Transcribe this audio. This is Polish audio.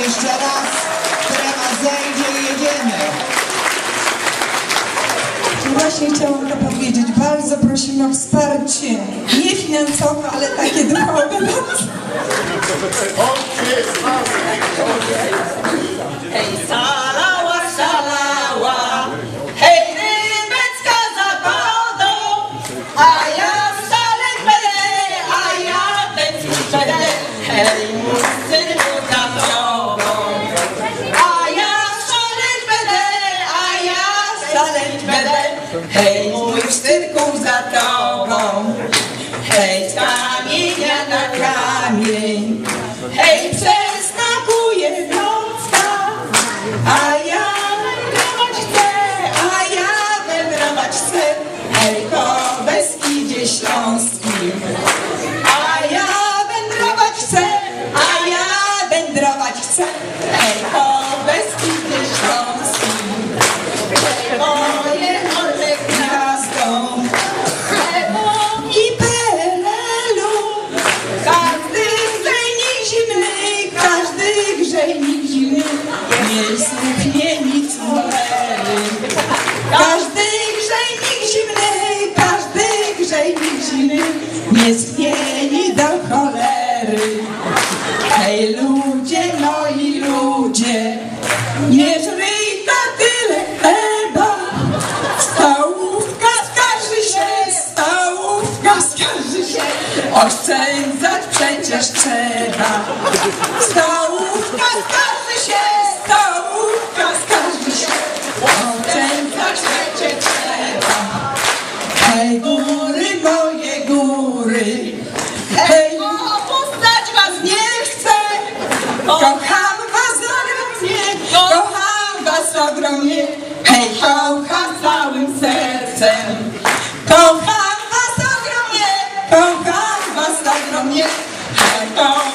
jeszcze raz. Trema zejdzie i jedziemy. Właśnie chciałam to powiedzieć. Bardzo prosimy o wsparcie. Nie finansowe, ale takie duchowe. Hej, salała, szalała, hej, rybecka za wodą, a ja szaleć będę, a ja będę, hej, hej, mój synku za tobą. Hej, kamienia na kamień, hej, przeskakuje wąska, a ja wędrować chcę, a ja wędrować chcę, hej, po Beskidzie Śląskim. A ja wędrować chcę, a ja wędrować chcę, hej, po nie schwieni do cholery. Hej ludzie, moi ludzie, nie żryj to tyle chleba. Stołówka skarży się, stołówka skarży się, oszczędzać przecież trzeba. Stołówka skarży się, stołówka skarży się, oszczędzać przecież trzeba. Hej góry, moje góry. Hej! O, opuszczać was nie chcę! Kocham was ogromnie, kocham was ogromnie. Hej, kocham całym sercem. Kocham was ogromnie, kocham was ogromnie. Hej, kocham